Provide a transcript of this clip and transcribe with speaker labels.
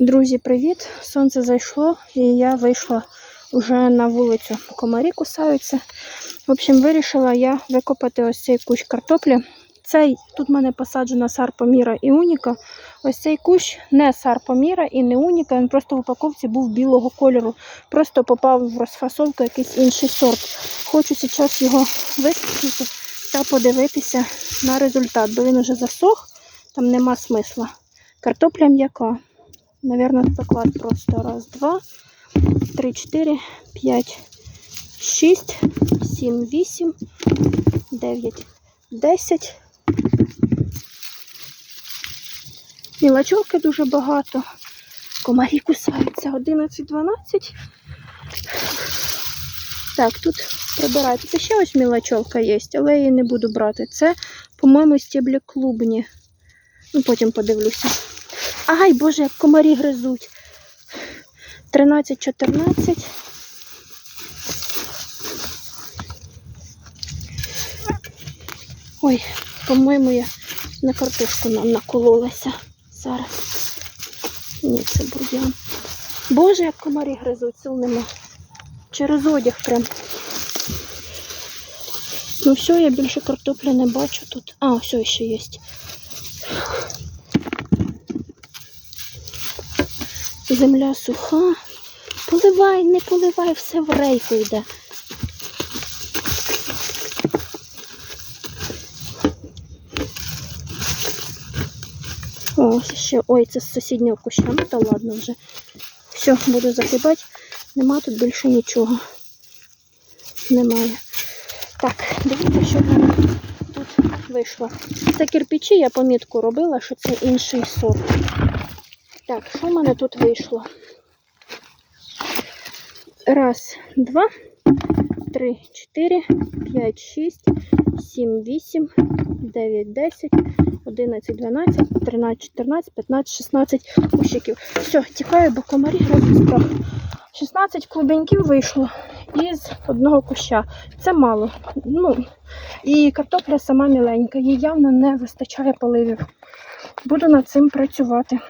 Speaker 1: Друзі, привіт! Сонце зайшло і я вийшла вже на вулицю. Комарі кусаються. В общем, вирішила я викопати ось цей кущ картоплі. Цей тут в мене посаджена сарпоміра і уніка. Ось цей кущ не сарпоміра і не уніка. Він просто в упаковці був білого кольору. Просто попав в розфасовку якийсь інший сорт. Хочу зараз його вистрілити та подивитися на результат, бо він уже засох, там нема смисла. Картопля м'яка. Наверное, поклад просто. Раз, два, три, чотири, п'ять, шість, сім, вісім, дев'ять, десять. Мілочовки дуже багато. Комарі кусаються. 11, 12. Так, тут прибираю. Тут ще ось мілочовка є, але я її не буду брати. Це, по-моєму, стеблі клубні. Ну, потім подивлюся. Ай, боже, як комарі гризуть. 13-14. Ой, по-моєму, я на картошку нам накололася зараз. Ні, це бур'ян. Боже, як комарі гризуть, сил нема. Через одяг прям. Ну все, я більше картоплі не бачу тут. А, все ще є. Земля суха. Поливай, не поливай, все в рейку йде. О, ще, ой, це з сусіднього куща. Ну та ладно вже. Все, буду загибати. Нема тут більше нічого. Немає. Так, дивіться, що в мене тут вийшло. Це кирпичі, я помітку робила, що це інший сорт. Так, що в мене тут вийшло? Раз, два, три, чотири, п'ять, шість, сім, вісім, дев'ять, десять, одинадцять, дванадцять, тринадцять, чотирнадцять, п'ятнадцять, шістнадцять кущиків. Все, тікаю, бо комарі грозить страх. 16 клубеньків вийшло із одного куща. Це мало. Ну, і картопля сама міленька, їй явно не вистачає поливів. Буду над цим працювати.